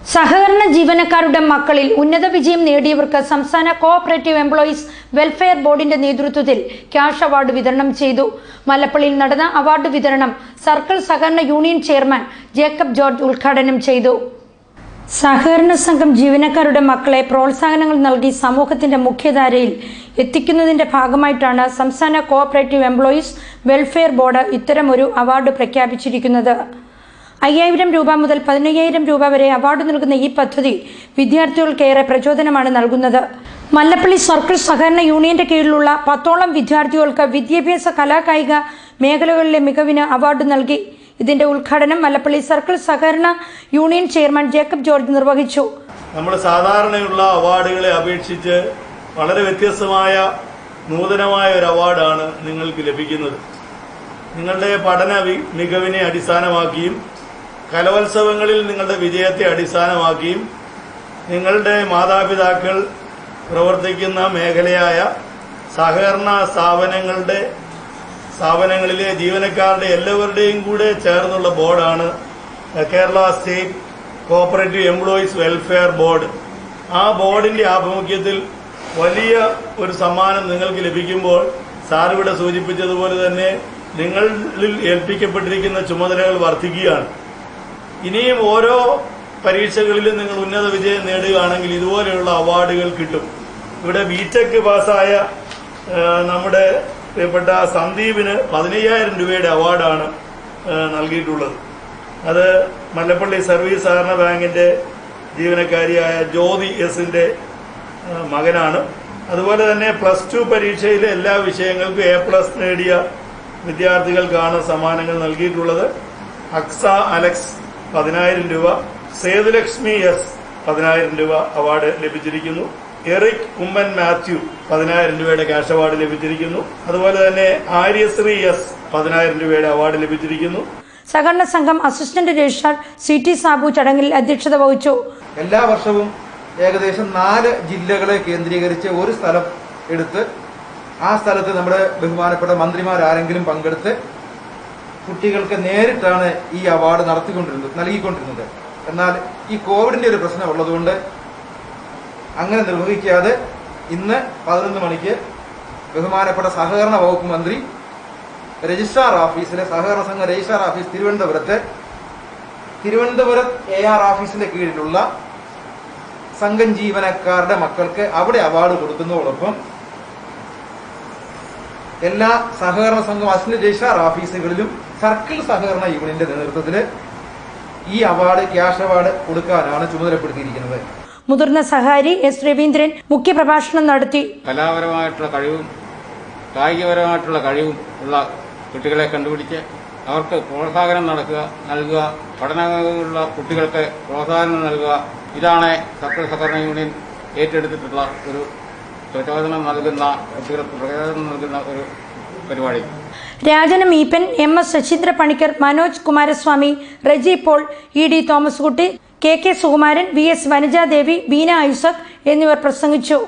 സഹകരണ ജീവനക്കാരുടെ മക്കളിൽ ഉന്നത വിജയം നേടിയവർക്ക് സംസ്ഥാന കോഓപ്പറേറ്റീവ് എംപ്ലോയീസ് വെൽഫെയർ ബോർഡിന്റെ നേതൃത്വത്തിൽ ക്യാഷ് അവാർഡ് വിതരണം ചെയ്തു. മലപ്പള്ളിയിൽ നടന്ന അവാർഡ് വിതരണം സർക്കിൾ സഹകരണ യൂണിയൻ ചെയർമാൻ ജേക്കബ് ജോർജ് ഉദ്ഘാടനം ചെയ്തു. സഹകരണ സംഘം ജീവനക്കാരുടെ മക്കളെ പ്രോത്സാഹനങ്ങൾ നൽകി സമൂഹത്തിന്റെ മുഖ്യധാരയിൽ എത്തിക്കുന്നതിന്റെ ഭാഗമായിട്ടാണ് സംസ്ഥാന കോഓപ്പറേറ്റീവ് എംപ്ലോയീസ് വെൽഫെയർ ബോർഡ് ഇത്തരമൊരു അവാർഡ് പ്രഖ്യാപിച്ചിരിക്കുന്നത്. അയ്യായിരം രൂപ മുതൽ പതിനയ്യായിരം രൂപ വരെ അവാർഡ് നൽകുന്ന ഈ പദ്ധതി വിദ്യാർത്ഥികൾക്കേറെ പ്രചോദനമാണ് നൽകുന്നത്. മല്ലപ്പള്ളി സർക്കിൾ സഹകരണ യൂണിയന്റെ കീഴിലുള്ള പത്തോളം വിദ്യാർത്ഥികൾക്ക് വിദ്യാഭ്യാസ കലാകായിക മേഖലകളിലെ മികവിന് അവാർഡ് നൽകി. ഇതിന്റെ ഉദ്ഘാടനം മല്ലപ്പള്ളി സർക്കിൾ സഹകരണ യൂണിയൻ ചെയർമാൻ ജേക്കബ് ജോർജ് നിർവഹിച്ചു. നമ്മൾ സാധാരണയുള്ള അവാർഡുകളെ അപേക്ഷിച്ച് വളരെ വ്യത്യസ്തമായ നൂതനമായ ഒരു അവാർഡാണ് നിങ്ങൾക്ക് ലഭിക്കുന്നത്. നിങ്ങളുടെ പഠന മികവിനെ അടിസ്ഥാനമാക്കിയും കലോത്സവങ്ങളിൽ നിങ്ങളുടെ വിജയത്തെ അടിസ്ഥാനമാക്കിയും നിങ്ങളുടെ മാതാപിതാക്കൾ പ്രവർത്തിക്കുന്ന മേഖലയായ സഹകരണ സ്ഥാപനങ്ങളുടെ സ്ഥാപനങ്ങളിലെ ജീവനക്കാരുടെ എല്ലാവരുടെയും കൂടെ ചേർന്നുള്ള ബോർഡാണ് Kerala state cooperative employees welfare board. ആ ബോർഡിന്റെ ആഭിമുഖ്യത്തിൽ വലിയ ഒരു സമ്മാനം നിങ്ങൾക്ക് ലഭിക്കുമ്പോൾ സാറിവിടെ സൂചിപ്പിച്ചതുപോലെ തന്നെ നിങ്ങളിൽ ഏൽപ്പിക്കപ്പെട്ടിരിക്കുന്ന ചുമതലകൾ വർദ്ധിക്കുകയാണ്. ഇനിയും ഓരോ പരീക്ഷകളിലും നിങ്ങൾ ഉന്നത വിജയം നേടുകയാണെങ്കിൽ ഇതുപോലെയുള്ള അവാർഡുകൾ കിട്ടും. ഇവിടെ ബിടെക് പാസ്സായ നമ്മുടെ പ്രിയപ്പെട്ട സന്ദീപിന് പതിനയ്യായിരം രൂപയുടെ അവാർഡാണ് നൽകിയിട്ടുള്ളത്. അത് മല്ലപ്പള്ളി സർവീസ് സഹകരണ ബാങ്കിന്റെ ജീവനക്കാരിയായ ജ്യോതി എസിന്റെ മകനാണ്. അതുപോലെ തന്നെ പ്ലസ് ടു പരീക്ഷയിലെ എല്ലാ വിഷയങ്ങൾക്കും എ പ്ലസ് നേടിയ വിദ്യാർത്ഥികൾക്കാണ് സമ്മാനങ്ങൾ നൽകിയിട്ടുള്ളത്. അക്സ അലക്സ് പതിനായിരം രൂപ. സേതുലക്ഷ്മി എസ് പതിനായിരം രൂപ അവാർഡ് ലഭിച്ചിരിക്കുന്നു. എറിക് ഉമ്മൻ മാത്യു പതിനായിരം രൂപയുടെ ക്യാഷ് അവാർഡ് ലഭിച്ചിരിക്കുന്നു. അതുപോലെ തന്നെ ആര്യശ്രീ എസ് പതിനായിരം രൂപയുടെ അവാർഡ് ലഭിച്ചിരിക്കുന്നു. സഹകരണ സംഘം assistant registrar C T Sabu ചടങ്ങിൽ അധ്യക്ഷത വഹിച്ചു. എല്ലാ വർഷവും ഏകദേശം നാല് ജില്ലകളെ കേന്ദ്രീകരിച്ച് ഒരു സ്ഥലം എടുത്ത് ആ സ്ഥലത്ത് നമ്മുടെ ബഹുമാനപ്പെട്ട മന്ത്രിമാരാരെങ്കിലും പങ്കെടുത്ത് കുട്ടികൾക്ക് നേരിട്ടാണ് ഈ അവാർഡ് നടത്തിക്കൊണ്ടിരുന്നത് നൽകിക്കൊണ്ടിരുന്നത്. എന്നാൽ ഈ കോവിഡിന്റെ ഒരു പ്രശ്നം ഉള്ളതുകൊണ്ട് അങ്ങനെ നിർവഹിക്കാതെ ഇന്ന് പതിനൊന്ന് മണിക്ക് ബഹുമാനപ്പെട്ട സഹകരണ വകുപ്പ് മന്ത്രി രജിസ്ട്രാർ ഓഫീസിലെ സഹകരണ സംഘ രജിസ്ട്രാർ ഓഫീസ് തിരുവനന്തപുരത്ത് തിരുവനന്തപുരം എ ആർ ഓഫീസിന്റെ കീഴിലുള്ള സംഘം ജീവനക്കാരുടെ മക്കൾക്ക് അവിടെ അവാർഡ് കൊടുക്കുന്നതോടൊപ്പം എല്ലാ സഹകരണ സംഘം അസിസ്റ്റന്റ് രജിസ്ട്രാർ ഓഫീസുകളിലും സർക്കിൾ സഹകരണ യൂണിയന്റെ നേതൃത്വത്തിൽ ഈ അവാർഡ് ക്യാഷ് അവാർഡ് കൊടുക്കാനാണ് ചുമതലപ്പെടുത്തിയിരിക്കുന്നത്. മുതിർന്ന സഹാരി എസ് രവീന്ദ്രൻ മുഖ്യപ്രഭാഷണം നടത്തി. കലാപരമായിട്ടുള്ള കഴിവും കായികപരമായിട്ടുള്ള കഴിവും ഉള്ള കുട്ടികളെ കണ്ടുപിടിച്ച് അവർക്ക് പ്രോത്സാഹനം നടക്കുക നൽകുക പഠനമുള്ള കുട്ടികൾക്ക് പ്രോത്സാഹനം നൽകുക. ഇതാണ് സർക്കിൾ സഹകരണ യൂണിയൻ ഏറ്റെടുത്തിട്ടുള്ള ഒരു പ്രചോദനം നൽകുന്ന കുട്ടികൾക്ക് പ്രചോദനം നൽകുന്ന ഒരു പരിപാടി. രാജന മീപ്പൻ M S Sasheendra Panicker Manoj Kumaraswamy Reji Paul E D Thomas Kutty K K Sukumaran V S Vanajadevi Beena Isaac എന്നിവർ പ്രസംഗിച്ചു.